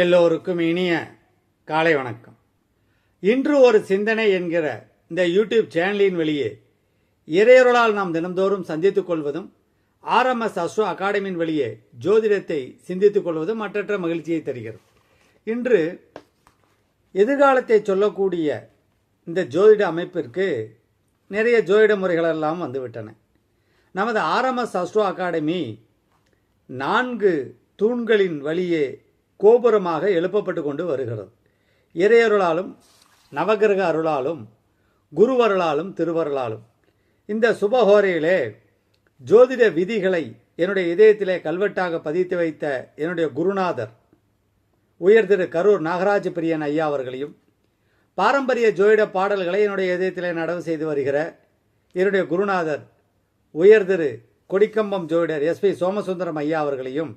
எல்லோருக்கும் இனிய காலை வணக்கம். இன்று ஒரு சிந்தனை என்கிற இந்த யூடியூப் சேனலின் வெளியே இறையொருளால் நாம் தினந்தோறும் சந்தித்துக் கொள்வதும் ஆர்எம்எஸ் அஸ்ரோ அகாடமியின் வெளியே ஜோதிடத்தை சிந்தித்துக் கொள்வதும் மற்றற்ற மகிழ்ச்சியை தருகிறது. இன்று எதிர்காலத்தை சொல்லக்கூடிய இந்த ஜோதிட அமைப்பிற்கு நிறைய ஜோதிட முறைகளெல்லாம் வந்துவிட்டன. நமது ஆர்எம்எஸ் அஸ்ரோ அகாடமி நான்கு தூண்களின் வழியே கோபுரமாக எழுப்பப்பட்டு கொண்டு வருகிறது. இறையருளாலும் நவகிரக அருளாலும் குருவருளாலும் திருவருளாலும். இந்த சுபஹோரையிலே ஜோதிட விதிகளை என்னுடைய இதயத்திலே கல்வெட்டாக பதித்து வைத்த என்னுடைய குருநாதர் உயர் திரு கரூர் நாகராஜ பிரியன் ஐயா அவர்களையும் பாரம்பரிய ஜோதிட பாடல்களை என்னுடைய இதயத்திலே நடவு செய்து வருகிற என்னுடைய குருநாதர் உயர் திரு கொடிக்கம்பம் ஜோதிடர் எஸ் பி சோமசுந்தரம் ஐயா அவர்களையும்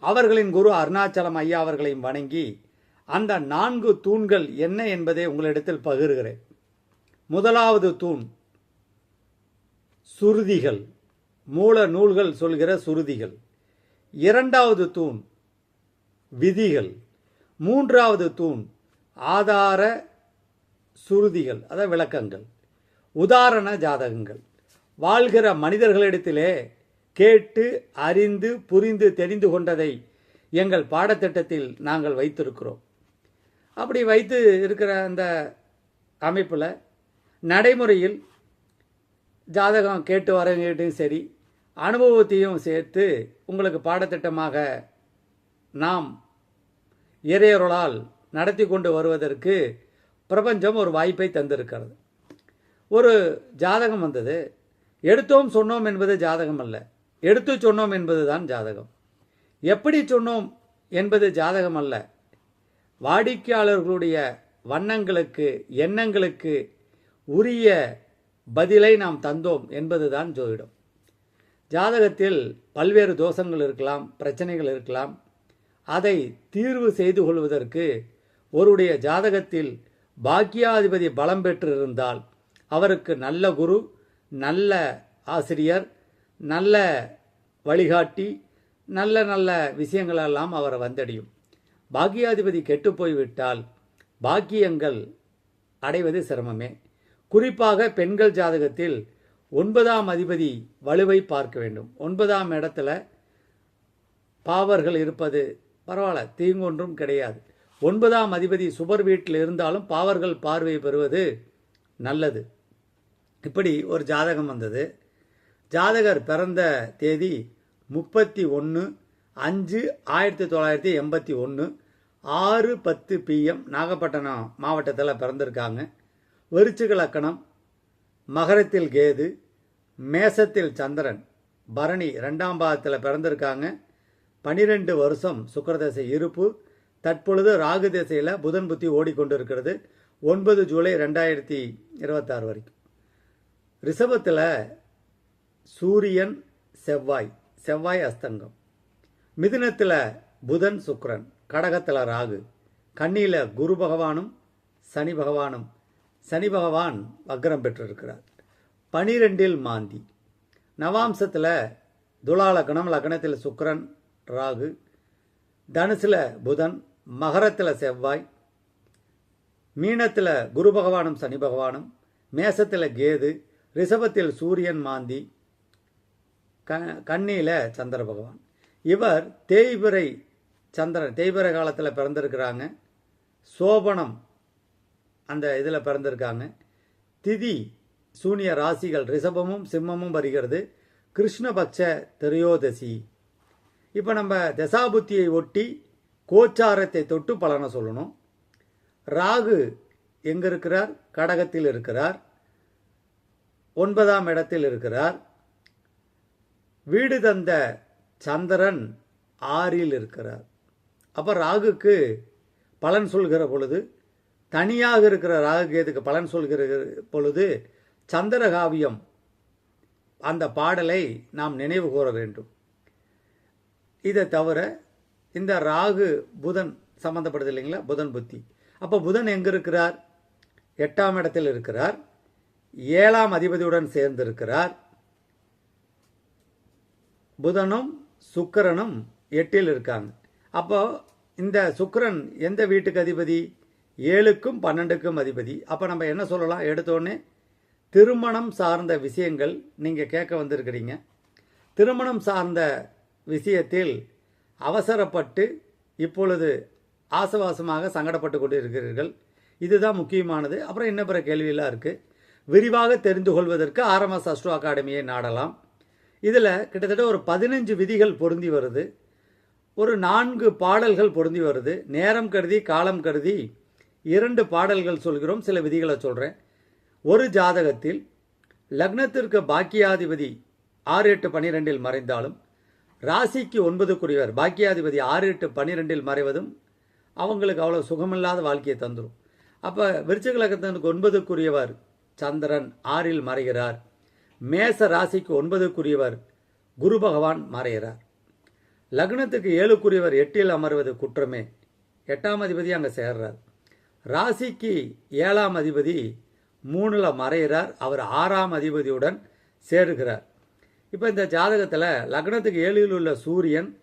அவர்களின் குரு அருணாச்சலம் ஐயா அவர்களையும் வணங்கி அந்த நான்கு தூண்கள் என்ன என்பதை உங்களிடத்தில் பகிர்கிறேன். முதலாவது தூண் சுருதிகள். மூல நூல்கள் சொல்கிற சுருதிகள். இரண்டாவது தூண் விதிகள். மூன்றாவது தூண் ஆதார சுருதிகள் அதாவது விளக்கங்கள். உதாரண ஜாதகங்கள். வாழ்கிற மனிதர்களிடத்திலே கேட்டு அறிந்து புரிந்து தெரிந்து கொண்டதை எங்கள் பாடத்திட்டத்தில் நாங்கள் வைத்திருக்கிறோம். அப்படி வைத்து இருக்கிற அந்த அமைப்பில் நடைமுறையில் ஜாதகம் கேட்டு வரங்கிட்டும் சரி அனுபவத்தையும் சேர்த்து உங்களுக்கு பாடத்திட்டமாக நாம் இறையொருளால் நடத்தி கொண்டு வருவதற்கு பிரபஞ்சம் ஒரு வாய்ப்பை தந்திருக்கிறது. ஒரு ஜாதகம் வந்தது எடுத்தோம் சொன்னோம் என்பது ஜாதகம் அல்ல. எடுத்து சொன்னோம் என்பதுதான் ஜாதகம். எப்படி சொன்னோம் என்பது ஜாதகம் அல்ல வாடிக்கையாளர்களுடைய வண்ணங்களுக்கு எண்ணங்களுக்கு உரிய பதிலை நாம் தந்தோம் என்பதுதான் ஜோதிடம். ஜாதகத்தில் பல்வேறு தோஷங்கள் இருக்கலாம் பிரச்சனைகள் இருக்கலாம். அதை தீர்வு செய்து கொள்வதற்கு ஒருடைய ஜாதகத்தில் பாக்கியாதிபதி பலம் பெற்றிருந்தால் அவருக்கு நல்ல குரு நல்ல ஆசிரியர் நல்ல வழிகாட்டி நல்ல நல்ல விஷயங்களெல்லாம் அவரை வந்தடையும். பாக்கியாதிபதி கெட்டு போய்விட்டால் பாக்கியங்கள் அடைவது சிரமமே. குறிப்பாக பெண்கள் ஜாதகத்தில் ஒன்பதாம் அதிபதி வலுவை பார்க்க வேண்டும். ஒன்பதாம் இடத்துல பாவர்கள் இருப்பது பரவாயில்ல தீங்கொன்றும் கிடையாது. ஒன்பதாம் அதிபதி சுபர் வீட்டில் இருந்தாலும் பாவர்கள் பார்வை பெறுவது நல்லது. இப்படி ஒரு ஜாதகம் வந்தது. ஜாதகர் பிறந்த தேதி முப்பத்தி ஒன்று அஞ்சு ஆயிரத்தி தொள்ளாயிரத்தி எண்பத்தி ஒன்று ஆறு பத்து பிஎம் நாகப்பட்டினம் மாவட்டத்தில் பிறந்திருக்காங்க. வெறிச்சுக லக்கணம் மகரத்தில் கேது மேசத்தில் சந்திரன் பரணி ரெண்டாம் பாகத்தில் பிறந்திருக்காங்க. பனிரெண்டு வருஷம் சுக்கரதசை இருப்பு தற்பொழுது ராகு திசையில் புதன் புத்தி ஓடிக்கொண்டிருக்கிறது. ஒன்பது ஜூலை ரெண்டாயிரத்தி இருபத்தாறு வரைக்கும். ரிஷபத்தில் சூரியன் செவ்வாய் செவ்வாய் அஸ்தங்கம். மிதுனத்தில் புதன் சுக்கரன் கடகத்தில் ராகு. கண்ணியில் குரு பகவானும் சனி பகவானும். சனி பகவான் வக்ரம் பெற்றிருக்கிறார். பனிரெண்டில் மாந்தி. நவாம்சத்தில் துலா லக்னம் லக்னத்தில் சுக்கரன் ராகு. தனுசில் புதன் மகரத்தில் செவ்வாய். மீனத்தில் குரு பகவானும் சனி பகவானும். மேசத்தில் கேது. ரிஷபத்தில் சூரியன் மாந்தி. க கண்ணியில் சந்திர பகவான். இவர் தேய்பிறை சந்திரன் தேய்பிறை காலத்தில் பிறந்திருக்கிறாங்க. சோபனம் அந்த இதில் பிறந்திருக்காங்க. திதி சூனிய ராசிகள் ரிஷபமும் சிம்மமும் வருகிறது. கிருஷ்ணபக்ஷ திரையோதசி. இப்போ நம்ம தசாபுத்தியை ஒட்டி கோச்சாரத்தை தொட்டு பலனை சொல்லணும். ராகு எங்கே இருக்கிறார்? கடகத்தில் இருக்கிறார். ஒன்பதாம் இடத்தில் இருக்கிறார். வீடு தந்த சந்திரன் ஆறில் இருக்கிறார். அப்போ ராகுக்கு பலன் சொல்கிற பொழுது தனியாக இருக்கிற ராகு கேதுக்கு பலன் சொல்கிற பொழுது சந்திரகாவியம் அந்த பாடலை நாம் நினைவு கூற வேண்டும். இதை தவிர இந்த ராகு புதன் சம்பந்தப்படுது இல்லைங்களா? புதன் புத்தி. அப்போ புதன் எங்கே இருக்கிறார்? எட்டாம் இடத்தில் இருக்கிறார். ஏழாம் அதிபதியுடன் சேர்ந்திருக்கிறார். புதனும் சுக்கரனும் எட்டில் இருக்காங்க. அப்போ இந்த சுக்கரன் எந்த வீட்டுக்கு அதிபதி? ஏழுக்கும் பன்னெண்டுக்கும் அதிபதி. அப்போ நம்ம என்ன சொல்லலாம்? எடுத்தோடனே திருமணம் சார்ந்த விஷயங்கள் நீங்கள் கேட்க வந்திருக்கிறீங்க. திருமணம் சார்ந்த விஷயத்தில் அவசரப்பட்டு இப்பொழுது ஆசவாசமாக சங்கடப்பட்டு கொண்டு இருக்கிறீர்கள் இதுதான் முக்கியமானது. அப்புறம் இன்னும் பிற கேள்வியெல்லாம் இருக்குது விரிவாக தெரிந்து கொள்வதற்கு ஆர்எம்எஸ் அஸ்ட்ரோ அகாடமியை நாடலாம். இதில் கிட்டத்தட்ட ஒரு பதினஞ்சு விதிகள் பொருந்தி வருது. ஒரு நான்கு பாடல்கள் பொருந்தி வருது. நேரம் கருதி காலம் கருதி இரண்டு பாடல்கள் சொல்கிறோம். சில விதிகளை சொல்கிறேன் ஒரு ஜாதகத்தில் லக்னத்திற்கு பாக்கியாதிபதி ஆறு எட்டு பனிரெண்டில் மறைந்தாலும் ராசிக்கு ஒன்பதுக்குரியவர் பாக்கியாதிபதி ஆறு எட்டு பன்னிரெண்டில் மறைவதும் அவங்களுக்கு அவ்வளோ சுகமில்லாத வாழ்க்கையை தந்துடும் அப்போ விருச்சக லக்னத்திற்கு ஒன்பதுக்குரியவர் சந்திரன் ஆறில் மறைகிறார். மேச ராசிக்கு ஒன்பதுக்குரியவர் குரு பகவான் மறைகிறார். லக்னத்துக்கு ஏழுக்குரியவர் எட்டில் அமர்வது குற்றமே. எட்டாம் அதிபதி அங்கே சேர்றார். ராசிக்கு ஏழாம் அதிபதி மூணில் மறைகிறார். அவர் ஆறாம் அதிபதியுடன் சேருகிறார். இப்போ இந்த ஜாதகத்தில் லக்னத்துக்கு ஏழில் உள்ள சூரியன்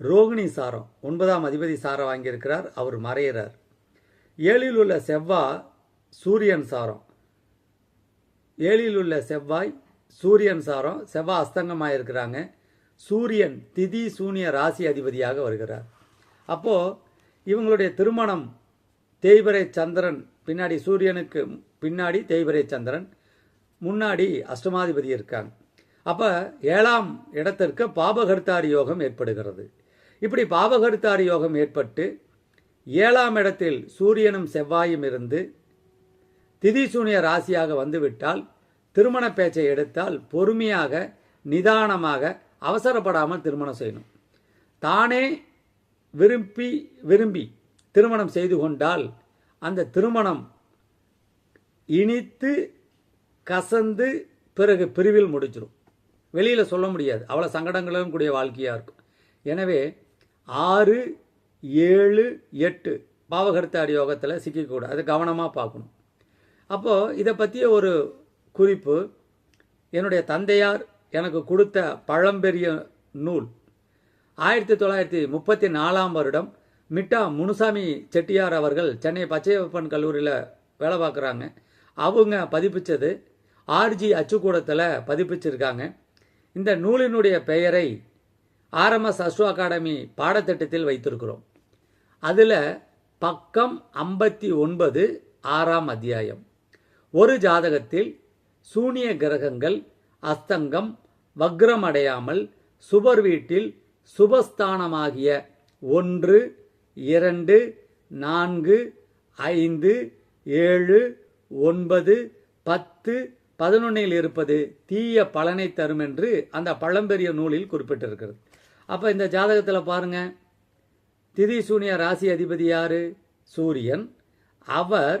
ரோகிணி சாரம் ஒன்பதாம் அதிபதி சாரம் வாங்கியிருக்கிறார். அவர் மறைகிறார். ஏழில் உள்ள செவ்வாய் சூரியன் சாரம். ஏழில் உள்ள செவ்வாய் சூரியன் சாரம் செவ்வாய் அஸ்தங்கமாக இருக்கிறாங்க சூரியன் திதி சூனிய ராசி அதிபதியாக வருகிறார். அப்போது இவங்களுடைய திருமணம் தேய்பிரை சந்திரன் பின்னாடி சூரியனுக்கு பின்னாடி தேய்பிரை சந்திரன் முன்னாடி அஷ்டமாதிபதி இருக்காங்க. அப்போ ஏழாம் இடத்திற்கு பாபகர்த்தாரி யோகம் ஏற்படுகிறது. இப்படி பாபகர்த்தாரி யோகம் ஏற்பட்டு ஏழாம் இடத்தில் சூரியனும் செவ்வாயும் இருந்து திதிசூனிய ராசியாக வந்துவிட்டால் திருமண பேச்சை எடுத்தால் பொறுமையாக நிதானமாக அவசரப்படாமல் திருமணம் செய்யணும். தானே விரும்பி விரும்பி திருமணம் செய்து கொண்டால் அந்த திருமணம் இனித்து கசந்து பிறகு பிரிவில் முடிச்சிடும் வெளியில் சொல்ல முடியாது. அவ்வளோ சங்கடங்களும் கூடிய வாழ்க்கையாக இருக்கும். எனவே ஆறு ஏழு எட்டு பாவகர்த்தாடி யோகத்தில் சிக்கக்கூடாது. அது கவனமாக பார்க்கணும். அப்போது இதை பற்றிய ஒரு குறிப்பு என்னுடைய தந்தையார் எனக்கு கொடுத்த பழம்பெரிய நூல். ஆயிரத்தி தொள்ளாயிரத்தி முப்பத்தி நாலாம் வருடம் மிட்டா முனுசாமி செட்டியார் அவர்கள் சென்னை பச்சையப்பன் கல்லூரியில் வேலை பார்க்குறாங்க. அவங்க பதிப்பிச்சது ஆர்ஜி அச்சுக்கூடத்தில் பதிப்பிச்சிருக்காங்க. இந்த நூலினுடைய பெயரை ஆர்எம்எஸ் அஸ்ட்ரோ அகாடமி பாடத்திட்டத்தில் வைத்திருக்கிறோம். அதில் பக்கம் ஐம்பத்தி ஒன்பது ஆறாம் அத்தியாயம். ஒரு ஜாதகத்தில் சூனிய கிரகங்கள் அஸ்தங்கம் வக்ரமடையாமல் சுபர் வீட்டில் சுபஸ்தானமாகிய ஒன்று இரண்டு நான்கு ஐந்து ஏழு ஒன்பது பத்து பதினொன்னில் இருப்பது தீய பலனை தரும் என்று அந்த பழம்பெரிய நூலில் குறிப்பிட்டிருக்கிறது. அப்போ இந்த ஜாதகத்தில் பாருங்க. திதி சூனிய ராசி அதிபதி யாரு? சூரியன். அவர்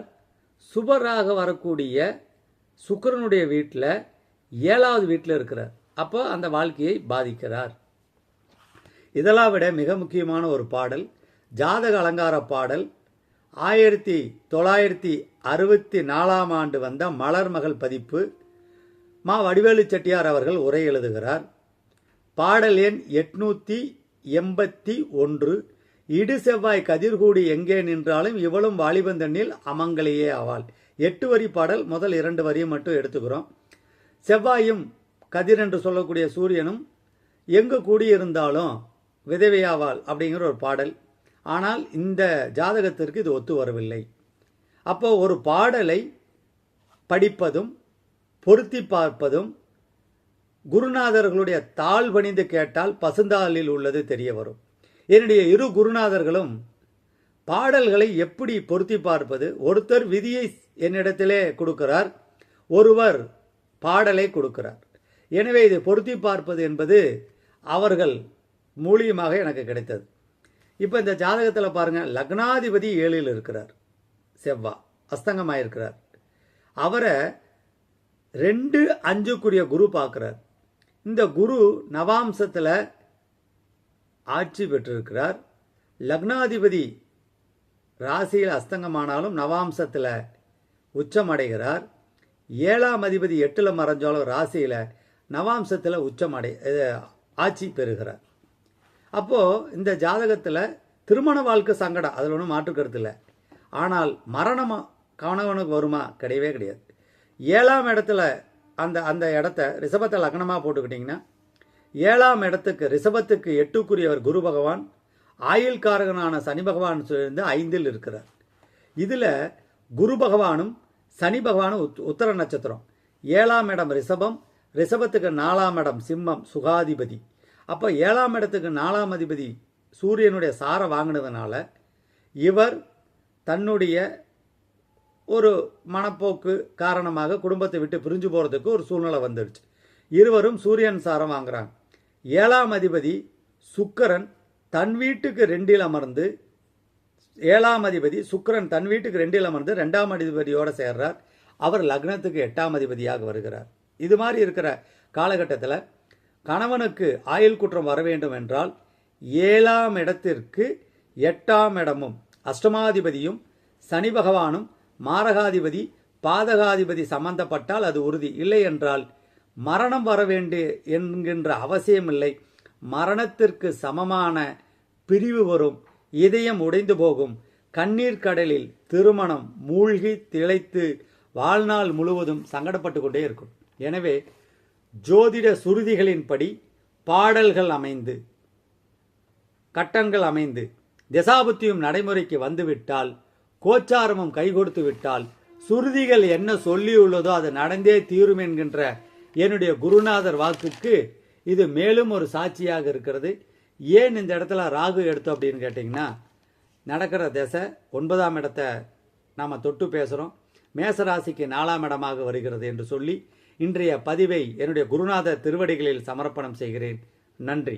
சுபராக வரக்கூடிய சுக்கரனுடைய வீட்டில் ஏழாவது வீட்டில் இருக்கிறார். அப்போ அந்த வாழ்க்கையை பாதிக்கிறார். இதெல்லாம் விட மிக முக்கியமான ஒரு பாடல் ஜாதக அலங்கார பாடல். ஆயிரத்தி தொள்ளாயிரத்தி அறுபத்தி நாலாம் ஆண்டு வந்த மலர் மகள் பதிப்பு. மா வடிவேலு செட்டியார் அவர்கள் உரை எழுதுகிறார். பாடல் எண் எட்நூத்தி எண்பத்தி ஒன்று. இடு செவ்வாய் கதிர்கூடி எங்கே நின்றாலும் இவளும் வாலிபந்தண்ணில் அமங்கலையே ஆவாள். எட்டு வரி பாடல் முதல் இரண்டு வரியும் மட்டும் எடுத்துக்கிறோம். செவ்வாயும் கதிர் என்று சொல்லக்கூடிய சூரியனும் எங்கு கூடியிருந்தாலும் விதவையாவாள் அப்படிங்கிற ஒரு பாடல். ஆனால் இந்த ஜாதகத்திற்கு இது ஒத்து வரவில்லை. அப்போ ஒரு பாடலை படிப்பதும் பொருத்தி பார்ப்பதும் குருநாதர்களுடைய தாழ் பணிந்து கேட்டால் பசுந்தாளில் உள்ளது தெரிய வரும். என்னுடைய இரு குருநாதர்களும் பாடல்களை எப்படி பொருத்தி பார்ப்பது? ஒருத்தர் விதியை என்னிடத்திலே கொடுக்கிறார் ஒருவர் பாடலை கொடுக்கிறார். எனவே இதை பொருத்தி பார்ப்பது என்பது அவர்கள் மூலியமாக எனக்கு கிடைத்தது. இப்போ இந்த ஜாதகத்தில் பாருங்கள் லக்னாதிபதி ஏழில் இருக்கிறார் செவ்வா அஸ்தங்கமாக இருக்கிறார் அவரை ரெண்டு அஞ்சுக்குரிய குரு பார்க்குறார். இந்த குரு நவாம்சத்தில் ஆட்சி பெற்றிருக்கிறார். லக்னாதிபதி ராசியில் அஸ்தங்கமானாலும் நவாம்சத்தில் உச்சம் அடைகிறார் ஏழாம் அதிபதி எட்டில் மறைஞ்சாலும் ராசியில் நவாம்சத்தில் உச்சம் இது, ஆட்சி பெறுகிறார். அப்போது இந்த ஜாதகத்தில் திருமண வாழ்க்கை சங்கடம் அதில் ஒன்றும் மாற்று இல்லை. ஆனால் மரணமா கணவனுக்கு வருமா? கிடையவே கிடையாது. ஏழாம் இடத்துல அந்த அந்த இடத்த ரிஷபத்தை லக்னமாக போட்டுக்கிட்டிங்கன்னா ஏழாம் இடத்துக்கு ரிஷபத்துக்கு எட்டுக்குரியவர் குரு பகவான் ஆயுள்காரகனான சனி பகவான் சேர்ந்து ஐந்தில் இருக்கிறார். இதில் குரு பகவானும் சனி பகவானும் உத் உத்தர நட்சத்திரம். ஏழாம் இடம் ரிஷபம் ரிஷபத்துக்கு நாலாம் இடம் சிம்மம் சுகாதிபதி. அப்போ ஏழாம் இடத்துக்கு நாலாம் அதிபதி சூரியனுடைய சாரை வாங்கினதுனால இவர் தன்னுடைய ஒரு மனப்போக்கு காரணமாக குடும்பத்தை விட்டு பிரிஞ்சு போகிறதுக்கு ஒரு சூழ்நிலை வந்துடுச்சு. இருவரும் சூரியன் சாரம் வாங்குறாங்க. ஏழாம் அதிபதி சுக்கரன் தன் வீட்டுக்கு ரெண்டில் அமர்ந்து ஏழாம் அதிபதி சுக்கிரன் தன் வீட்டுக்கு ரெண்டில் அமர்ந்து ரெண்டாம் அதிபதியோடு சேர்றார். அவர் லக்னத்துக்கு எட்டாம் அதிபதியாக வருகிறார். இது மாதிரி இருக்கிற காலகட்டத்தில் கணவனுக்கு ஆயுள் குற்றம் வர வேண்டும் என்றால் ஏழாம் இடத்திற்கு எட்டாம் இடமும் அஷ்டமாதிபதியும் சனி பகவானும் மாரகாதிபதி பாதகாதிபதி சம்பந்தப்பட்டால் அது உறுதி. இல்லை என்றால் மரணம் வர வேண்டிய என்கின்ற அவசியமில்லை. மரணத்திற்கு சமமான பிரிவு வரும் இதயம் உடைந்து போகும் கண்ணீர் கடலில் திருமணம் மூழ்கி திளைத்து வாழ்நாள் முழுவதும் சங்கடப்பட்டு கொண்டே இருக்கும். எனவே ஜோதிட சுருதிகளின்படி பாடல்கள் அமைந்து கட்டங்கள் அமைந்து திசாபுத்தியும் நடைமுறைக்கு வந்துவிட்டால் கோச்சாரமும் கை கொடுத்து விட்டால் சுருதிகள் என்ன சொல்லியுள்ளதோ அது நடந்தே தீரும் என்கின்ற என்னுடைய குருநாதர் வாக்குக்கு இது மேலும் ஒரு சாட்சியாக இருக்கிறது. ஏன் இந்த இடத்துல ராகு எடுத்தோம் அப்படின்னு கேட்டிங்கன்னா நடக்கிற திசை ஒன்பதாம் இடத்தை நாம் தொட்டு பேசுகிறோம் மேசராசிக்கு நாலாம் இடமாக வருகிறது என்று சொல்லி இன்றைய பதிவை என்னுடைய குருநாதர் திருவடிகளில் சமர்ப்பணம் செய்கிறேன். நன்றி.